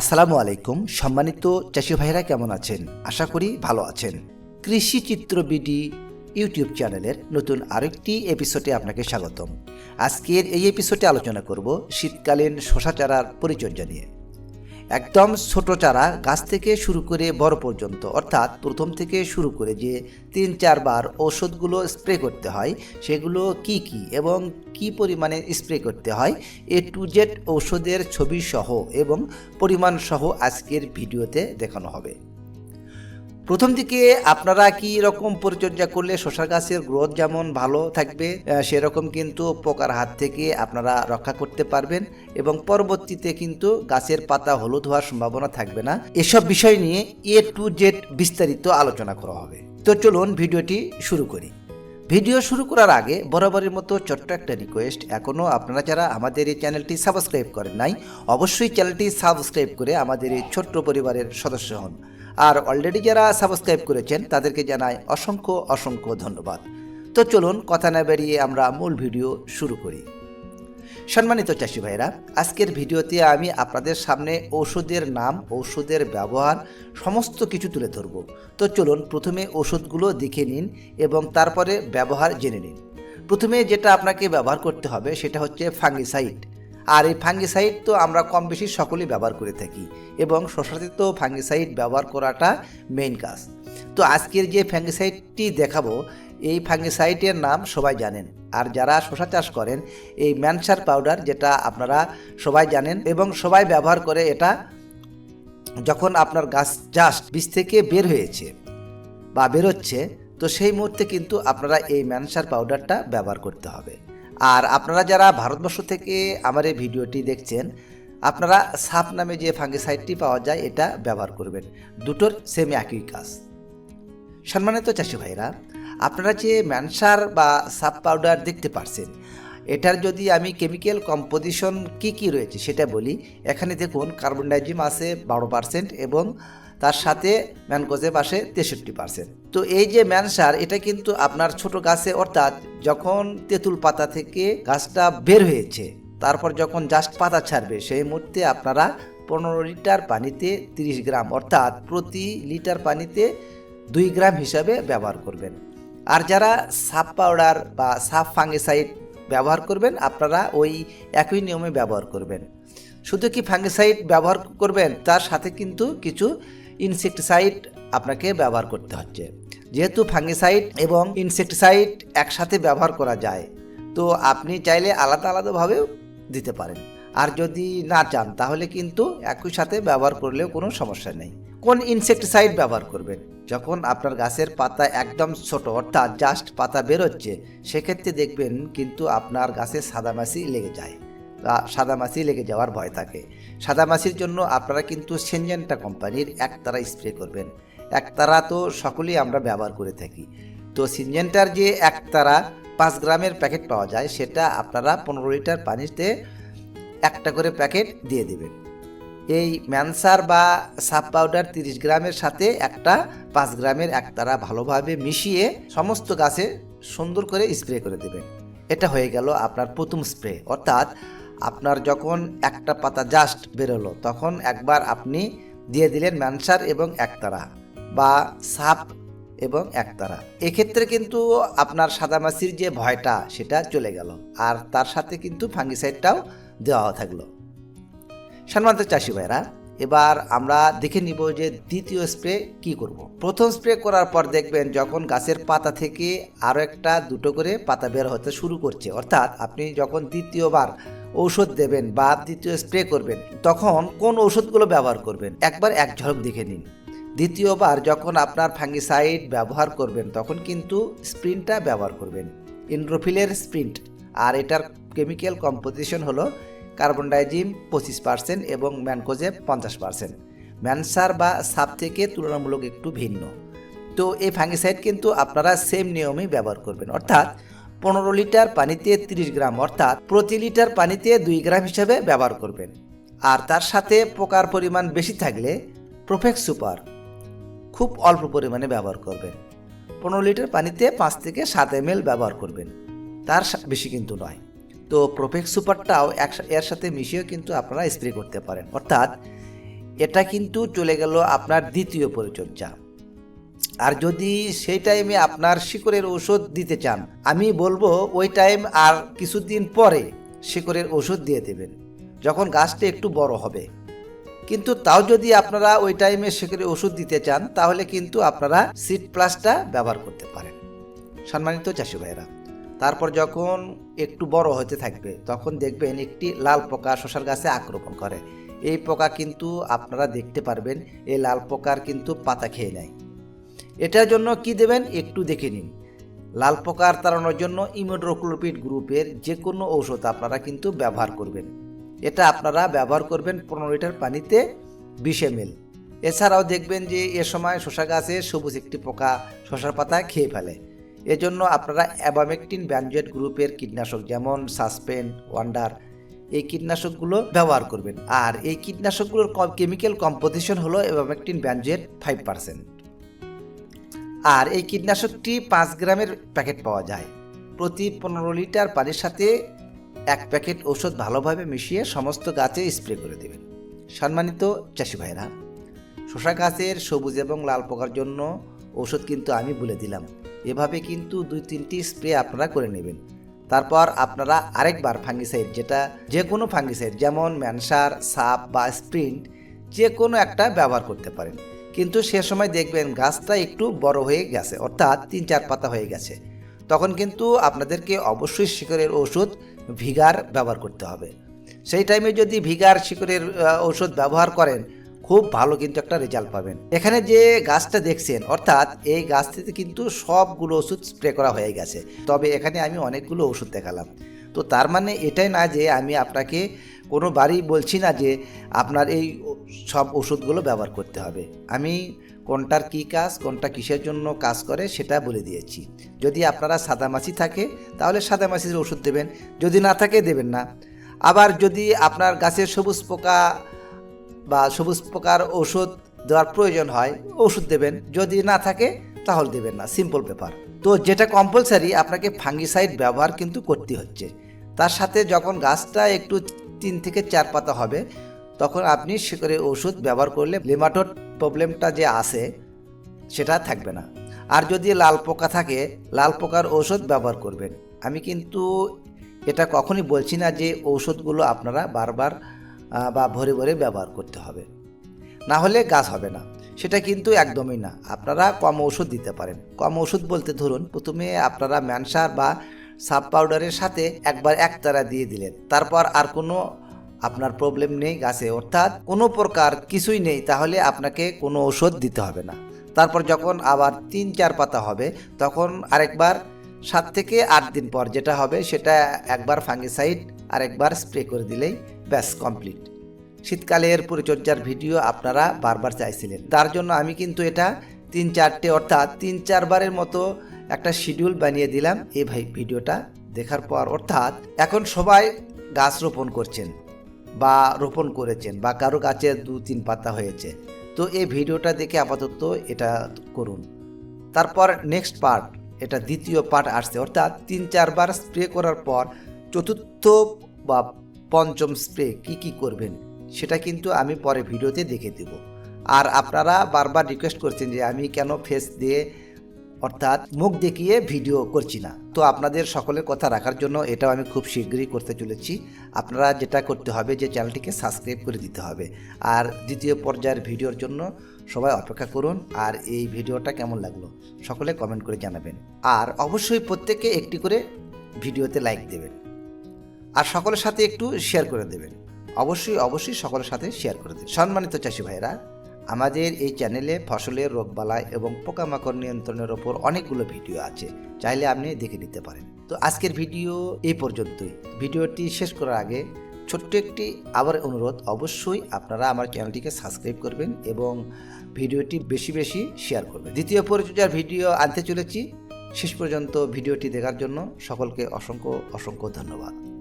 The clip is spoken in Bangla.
আসসালামু আলাইকুম, সম্মানিত চাষি ভাইরা কেমন আছেন? আশা করি ভালো আছেন। কৃষি চিত্র বিডি ইউটিউব চ্যানেলের নতুন আরেকটি এপিসোডে আপনাকে স্বাগতম। আজকের এই এপিসোডে আলোচনা করব শীতকালীন শশা চারার পরিচর্যা নিয়ে। একদম ছোট চারা গাছ থেকে শুরু করে বড় পর্যন্ত, অর্থাৎ প্রথম থেকে শুরু করে যে তিন চারবার ওষুধগুলো স্প্রে করতে হয়, সেগুলো কি কি এবং কি পরিমাণে স্প্রে করতে হয়, এ টু জেড ঔষধের ছবি সহ এবং পরিমাণ সহ আজকের ভিডিওতে দেখানো হবে। প্রথম দিকে আপনারা কি রকম পরিচর্যা করলে শশা গাছের গ্রোথ যেমন ভালো থাকবে সেরকম কিন্তু পোকার হাত থেকে আপনারা রক্ষা করতে পারবেন এবং পরবর্তীতে কিন্তু গাছের পাতা হলুদ হওয়ার সম্ভাবনা থাকবে না। এসব বিষয় নিয়ে এ টু জেড বিস্তারিত আলোচনা করা হবে। তো চলুন ভিডিওটি শুরু করি। ভিডিও শুরু করার আগে বরাবরের মতো ছোট্ট একটা রিকোয়েস্ট এখনও আপনারা যারা আমাদের এই চ্যানেলটি সাবস্ক্রাইব করেন নাই, অবশ্যই চ্যানেলটি সাবস্ক্রাইব করে আমাদের এই ছোট্ট পরিবারের সদস্য হন। আর অলরেডি যারা সাবস্ক্রাইব করেছেন, তাদেরকে জানাই অসংখ্য অসংখ্য ধন্যবাদ। তো চলুন, কথা না বেরিয়ে আমরা মূল ভিডিও শুরু করি। সম্মানিত চাষি ভাইরা আজকের ভিডিওতে আমি আপনাদের সামনে ঔষধের নাম, ঔষধের ব্যবহার, সমস্ত কিছু তুলে ধরব। তো চলুন, প্রথমে ওষুধগুলো দেখে নিন এবং তারপরে ব্যবহার জেনে নিন। প্রথমে যেটা আপনাকে ব্যবহার করতে হবে, সেটা হচ্ছে ফাঙ্গিসাইড আর এই ফাঙ্গিসাইড তো আমরা কম বেশি সকলেই ব্যবহার করে থাকি এবং শশাতে তো ফাঙ্গিসাইড ব্যবহার করাটা মেইন কাজ। তো আজকের যে ফাঙ্গিসাইডটি দেখাবো, এই ফাঙ্গিসাইডের নাম সবাই জানেন। আর যারা শশা চাষ করেন, এই ম্যানসার পাউডার যেটা আপনারা সবাই জানেন এবং সবাই ব্যবহার করে এটা যখন আপনার গাছ জাস্ট বীজ থেকে বের হয়েছে বা বেরোচ্ছে, তো সেই মুহূর্তে কিন্তু আপনারা এই ম্যানসার পাউডারটা ব্যবহার করতে হবে। আর আপনারা যারা ভারতবর্ষ থেকে আমার এই ভিডিওটি দেখছেন, আপনারা সাপ নামে যে ফাঙ্গিসাইডটি পাওয়া যায়, এটা ব্যবহার করবেন। দুটোর সেম একই কাজ। সম্মানিত চাষি ভাইরা, আপনারা যে ম্যানসার বা সাপ পাউডার দেখতে পারছেন, এটার যদি আমি কেমিক্যাল কম্পোজিশন কি কি রয়েছে সেটা বলি। এখানে দেখুন কার্বন ডাইজিম আছে বারো পার্সেন্ট এবং তার সাথে ম্যানকোজেব পাশে তেষট্টি পার্সেন্ট তো এই যে ম্যানসার এটা কিন্তু আপনার ছোট গাছে, অর্থাৎ যখন তেঁতুল পাতা থেকে গাছটা বের হয়েছে, তারপর যখন জাস্ট পাতা ছাড়বে, সেই মুহূর্তে আপনারা পনেরো লিটার পানিতে তিরিশ গ্রাম, অর্থাৎ প্রতি লিটার পানিতে দুই গ্রাম হিসাবে ব্যবহার করবেন। আর যারা সাপ পাউডার বা সাপ ফাঙ্গিসাইড ব্যবহার করবেন, আপনারা ওই একই নিয়মে ব্যবহার করবেন। শুধু কি ফাঙ্গিসাইড ব্যবহার করবেন, তার সাথে কিন্তু কিছু ইনসেকটিসাইড আপনাকে ব্যবহার করতে হচ্ছে। যেহেতু ফাঙ্গিসাইড এবং ইনসেকটিসাইড একসাথে ব্যবহার করা যায়, তো আপনি চাইলে আলাদা আলাদাভাবেও দিতে পারেন। আর যদি না চান, তাহলে কিন্তু একই সাথে ব্যবহার করলেও কোনো সমস্যা নেই। কোন ইনসেকটিসাইড ব্যবহার করবেন? যখন আপনার গাছের পাতা একদম ছোট, অর্থাৎ জাস্ট পাতা বেরোচ্ছে, সেক্ষেত্রে দেখবেন কিন্তু আপনার গাছে সাদামাছি লেগে যায়। সাদামাছি লেগে যাওয়ার ভয় থাকে। সাদামাছির জন্য আপনারা কিন্তু সেনজেন্টা কোম্পানির একতারা স্প্রে করবেন। একতারা তো সকলেই আমরা ব্যবহার করে থাকি। তো সিনজেন্টার যে একতারা পাঁচ গ্রামের প্যাকেট পাওয়া যায়, সেটা আপনারা পনেরো লিটার পানিতে একটা করে প্যাকেট দিয়ে দেবেন। এই ম্যানসার বা সাপ পাউডার তিরিশ গ্রামের সাথে একটা পাঁচ গ্রামের একতারা ভালোভাবে মিশিয়ে সমস্ত গাছে সুন্দর করে স্প্রে করে দেবেন। এটা হয়ে গেল আপনার প্রথম স্প্রে। অর্থাৎ আপনার যখন একটা পাতা জাস্ট বেরোলো, তখন একবার আপনি দিয়ে দিলেন ম্যানসার এবং একতারা বা সাপ এবং একতারা। এক্ষেত্রে কিন্তু আপনার সাদামাছির যে ভয়টা, সেটা চলে গেল। আর তার সাথে কিন্তু ফাঙ্গিসাইডটাও দেওয়া থাকল। সম্মানিত চাষি ভাইরা এবার আমরা দেখে নিব যে দ্বিতীয় স্প্রে কি করব। প্রথম স্প্রে করার পর দেখবেন যখন গাছের পাতা থেকে আরও একটা দুটো করে পাতা বের হতে শুরু করছে, অর্থাৎ আপনি যখন দ্বিতীয়বার ঔষধ দেবেন বা দ্বিতীয় স্প্রে করবেন, তখন কোন ঔষধগুলো ব্যবহার করবেন? একবার এক ঝলক দেখে নিন। দ্বিতীয়বার যখন আপনার ফাঙ্গিসাইড ব্যবহার করবেন, তখন কিন্তু স্প্রিনটা ব্যবহার করবেন। ইন্ড্রোফিলের স্প্রিন্ট। আর এটার কেমিক্যাল কম্পোজিশন হলো কার্বন ডাইজিম পঁচিশ পার্সেন্ট এবং ম্যানকোজে পঞ্চাশ পার্সেন্ট। ম্যানসার বা সাপ থেকে তুলনামূলক একটু ভিন্ন। তো এই ফাঙ্গিসাইড কিন্তু আপনারা সেম নিয়মেই ব্যবহার করবেন। অর্থাৎ পনেরো লিটার পানিতে তিরিশ গ্রাম, অর্থাৎ প্রতি লিটার পানিতে দুই গ্রাম হিসাবে ব্যবহার করবেন। আর তার সাথে পোকার পরিমাণ বেশি থাকলে প্রোফেক্স সুপার খুব অল্প পরিমাণে ব্যবহার করবেন। পনেরো লিটার পানিতে পাঁচ থেকে সাত এম ব্যবহার করবেন। তার বেশি কিন্তু নয়। তো প্রোফেক্স সুপারটাও এর সাথে মিশিয়েও কিন্তু আপনারা স্প্রে করতে পারেন। অর্থাৎ এটা কিন্তু চলে গেল আপনার দ্বিতীয় পরিচর্যা। আর যদি সেই টাইমে আপনার শিকড়ের ওষুধ দিতে চান, আমি বলব ওই টাইম আর কিছুদিন পরে শিকড়ের ওষুধ দিয়ে দেবেন, যখন গাছটা একটু বড় হবে। কিন্তু তাও যদি আপনারা ওই টাইমে শিকড়ের ওষুধ দিতে চান, তাহলে কিন্তু আপনারা সিড প্লাসটা ব্যবহার করতে পারেন। সম্মানিত চাষি ভাইরা তারপর যখন একটু বড় হতে থাকবে, তখন দেখবেন একটি লাল পোকা শশার গাছে আক্রমণ করে। এই পোকা কিন্তু আপনারা দেখতে পারবেন, এই লাল পোকার কিন্তু পাতা খেয়ে নেয়। এটার জন্য কি দেবেন? একটু দেখে নিন। লাল পোকার তাড়ানোর জন্য ইমিড্রোক্লোপিড গ্রুপের যে কোনো ঔষধ আপনারা কিন্তু ব্যবহার করবেন। এটা আপনারা ব্যবহার করবেন পনেরো লিটার পানিতে বিশ এম এছাড়াও দেখবেন যে এ সময় শশা গাছে সবুজ একটি পোকা শশার পাতা খেয়ে ফেলে। এজন্য আপনারা অ্যাবামেকটিন ব্যানজেট গ্রুপের কীটনাশক যেমন সাসপেন, ওয়ান্ডার, এই কীটনাশকগুলো ব্যবহার করবেন। আর এই কীটনাশকগুলোর কেমিক্যাল কম্পোজিশন হলো অ্যাবামেকটিন ব্যানজেট ফাইভ পার্সেন্ট। আর এই কীটনাশকটি পাঁচ গ্রামের প্যাকেট পাওয়া যায়। প্রতি পনেরো লিটার পানির সাথে এক প্যাকেট ওষুধ ভালোভাবে মিশিয়ে সমস্ত গাছে স্প্রে করে দেবেন। সম্মানিত চাষি ভাইরা শশা গাছের সবুজ এবং লাল পোকার জন্য ওষুধ কিন্তু আমি বলে দিলাম। এভাবে কিন্তু দুই তিনটি স্প্রে আপনারা করে নেবেন। তারপর আপনারা আরেকবার ফাঙ্গিসাইড যেটা যে কোনো ফাঙ্গিসাইড যেমন ম্যানসার সাপ বা স্প্রিন্ট যে কোনো একটা ব্যবহার করতে পারেন। কিন্তু সে সময় দেখবেন গাছটা একটু বড় হয়ে গেছে, অর্থাৎ তিন চার পাতা হয়ে গেছে। তখন কিন্তু আপনাদেরকে অবশ্যই শিকড়ের ওষুধ ভিগার ব্যবহার করতে হবে। সেই টাইমে যদি ভিগার, শিকড়ের ওষুধ ব্যবহার করেন খুব ভালো কিন্তু একটা রেজাল্ট পাবেন। এখানে যে গাছটা দেখছেন, অর্থাৎ এই গাছটিতে কিন্তু সবগুলো ওষুধ স্প্রে করা হয়ে গেছে। তবে এখানে আমি অনেকগুলো ওষুধ দেখালাম। তো তার মানে এটাই না যে আমি আপনাকে কোনো বাড়ি বলছি না যে আপনার এই সব ওষুধগুলো ব্যবহার করতে হবে। আমি কোনটার কী কাজ, কোনটা কিসের জন্য কাজ করে সেটা বলে দিয়েছি। যদি আপনারা সাদামাছি থাকে, তাহলে সাদামাছির ওষুধ দেবেন। যদি না থাকে, দেবেন না। আবার যদি আপনার গাছের সবুজ পোকা বা সবুজ পোকার ওষুধ দেওয়ার প্রয়োজন হয়, ওষুধ দেবেন। যদি না থাকে, তাহলে দেবেন না। সিম্পল ব্যাপার। তো যেটা কম্পালসারি আপনাকে ফাঙ্গিসাইড ব্যবহার কিন্তু করতে হচ্ছে। তার সাথে যখন গাছটা একটু তিন থেকে চার পাতা হবে, তখন আপনি শিকড়ের ওষুধ ব্যবহার করলে লিমাটোড প্রবলেমটা যে আসে সেটা থাকবে না। আর যদি লাল পোকা থাকে, লাল পোকার ঔষধ ব্যবহার করবেন। আমি কিন্তু এটা কখনই বলছি না যে ঔষধগুলো আপনারা বারবার বা ভরে ভরে ব্যবহার করতে হবে। না হলে গাছ হবে না। সেটা কিন্তু একদমই না। আপনারা কম ওষুধ দিতে পারেন। কম ওষুধ বলতে ধরুন, প্রথমে আপনারা ম্যানসার বা সাব পাউডারের সাথে একবার একতারা দিয়ে দিলেন। তারপর আর কোনো আপনার প্রবলেম নেই গাছে। অর্থাৎ কোনো প্রকার কিছুই নেই, তাহলে আপনাকে কোনো ওষুধ দিতে হবে না। তারপর যখন আবার তিন চার পাতা হবে, তখন আরেকবার সাত থেকে আট দিন পর যেটা হবে, সেটা একবার ফাঙ্গিসাইড আর একবার স্প্রে করে দিলেই ব্যাস কমপ্লিট শীতকালের পরিচর্যার ভিডিও আপনারা বারবার চাইছিলেন। তার জন্য আমি কিন্তু এটা তিন চারটে অর্থাৎ তিন চারবারের মতো একটা শিডিউল বানিয়ে দিলাম। এই ভাই, ভিডিওটা দেখার পর অর্থাৎ এখন সবাই গাছ রোপণ করছেন বা রোপণ করেছেন বা কারও গাছে দু তিন পাতা হয়েছে। তো এই ভিডিওটা দেখে আপাতত এটা করুন। তারপর নেক্সট পার্ট এটা দ্বিতীয় পার্ট আসছে। অর্থাৎ তিন চারবার স্প্রে করার পর চতুর্থ বা পঞ্চম স্প্রে কি কি করবেন, সেটা কিন্তু আমি পরে ভিডিওতে দেখে দেব। আর আপনারা বারবার রিকোয়েস্ট করছেন যে আমি কেন ফেস দিয়ে, অর্থাৎ মুখ দেখিয়ে ভিডিও করছি না। তো আপনাদের সকলের কথা রাখার জন্য এটাও আমি খুব শীঘ্রই করতে চলেছি। আপনারা যেটা করতে হবে যে চ্যানেলটিকে সাবস্ক্রাইব করে দিতে হবে। আর দ্বিতীয় পর্যায়ের ভিডিওর জন্য সবাই অপেক্ষা করুন, আর এই ভিডিওটা কেমন লাগল, সকলে কমেন্ট করে জানাবেন। আর অবশ্যই প্রত্যেকে একটি করে ভিডিওতে লাইক দেবেন। আর সকলের সাথে একটু শেয়ার করে দেবেন। অবশ্যই অবশ্যই সকলের সাথে শেয়ার করে দেবেন। সম্মানিত চাষি ভাইরা আমাদের এই চ্যানেলে ফসলের রোগবালাই এবং পোকামাকড় নিয়ন্ত্রণের ওপর অনেকগুলো ভিডিও আছে। চাইলে আপনি দেখে নিতে পারেন। তো আজকের ভিডিও এই পর্যন্তই। ভিডিওটি শেষ করার আগে ছোট্ট একটি আবার অনুরোধ, অবশ্যই আপনারা আমার চ্যানেলটিকে সাবস্ক্রাইব করবেন এবং ভিডিওটি বেশি বেশি শেয়ার করবেন। দ্বিতীয় পরিচর্যার ভিডিও আনতে চলেছি। শেষ পর্যন্ত ভিডিওটি দেখার জন্য সকলকে অসংখ্য অসংখ্য ধন্যবাদ।